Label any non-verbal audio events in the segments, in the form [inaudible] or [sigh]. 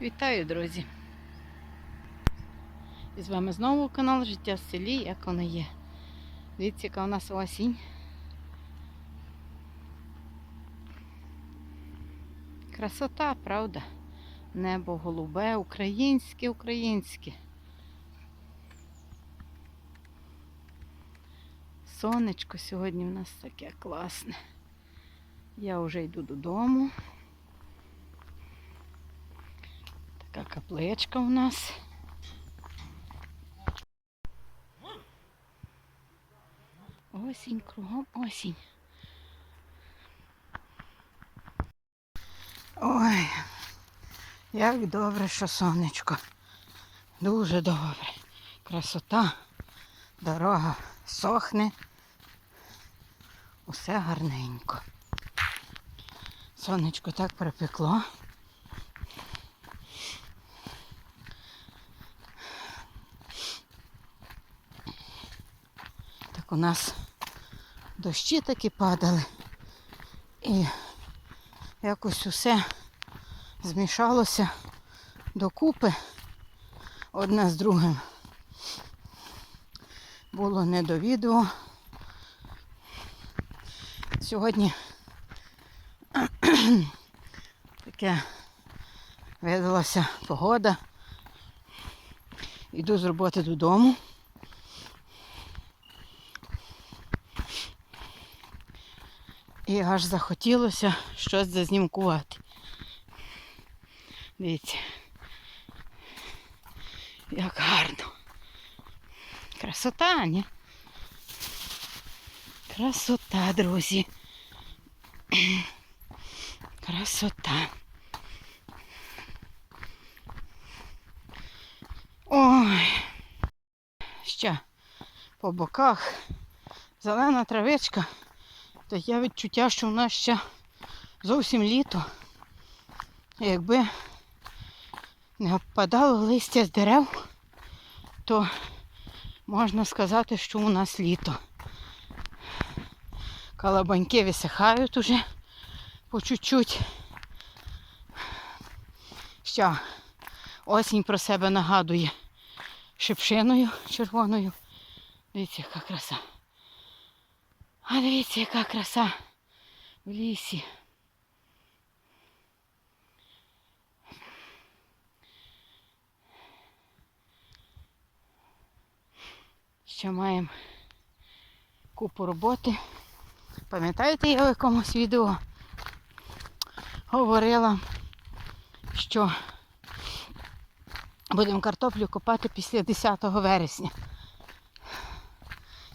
Вітаю, друзі! І з вами знову канал Життя в селі, як воно є. Дивіться, яка у нас осінь. Красота, правда? Небо голубе, українське, українське. Сонечко сьогодні в нас таке класне. Я вже йду додому. Така капличка у нас. Осінь, кругом осінь. Ой, як добре, що сонечко. Дуже добре. Красота, дорога сохне. Усе гарненько. Сонечко так припекло. У нас дощі таки падали. І якось усе змішалося докупи одне з другим. Було не до відео. Сьогодні [clears throat] таке видалася погода. Йду з роботи додому. І аж захотілося щось зазнімкувати. Дивіться. Як гарно. Красота, ні? Красота, друзі. Красота. Ой. Ще по боках зелена травичка. Таке відчуття, що в нас ще зовсім літо. Якби не впадало листя з дерев, то можна сказати, що у нас літо. Калабаньки висихають уже по чуть-чуть. Ще осінь про себе нагадує шипшиною червоною. Дивіться, яка краса. А дивіться, яка краса в лісі. Ще маємо купу роботи. Пам'ятаєте, я в якомусь відео говорила, що будемо картоплю копати після 10 вересня.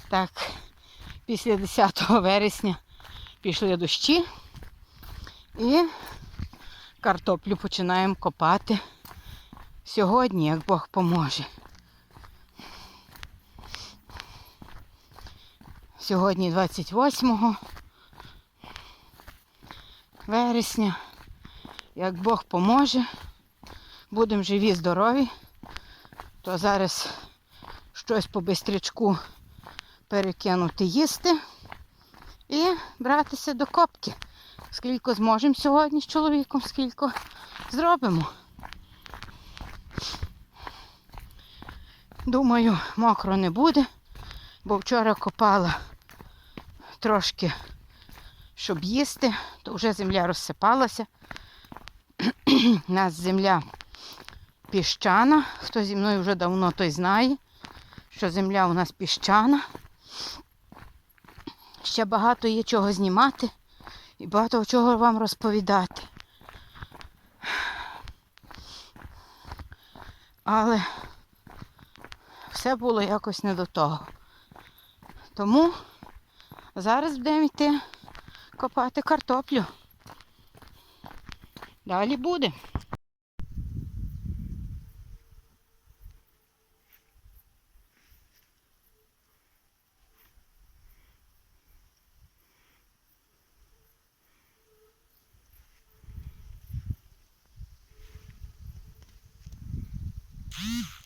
Так, після 10 [laughs] вересня пішли дощі і картоплю починаємо копати сьогодні, як Бог поможе. Сьогодні 28 вересня. Як Бог поможе, будемо живі, здорові, то зараз щось по бистрячку перекинути їсти і братися до копки. Скільки зможемо сьогодні з чоловіком, скільки зробимо. Думаю, мокро не буде, бо вчора копала трошки, щоб їсти, то вже земля розсипалася. У [clears throat] нас земля піщана. Хто зі мною вже давно той знає, що земля у нас піщана. Ще багато є чого знімати і багато чого вам розповідати. Але все було якось не до того. Тому зараз будемо йти копати картоплю. Далі буде. Mm-hmm.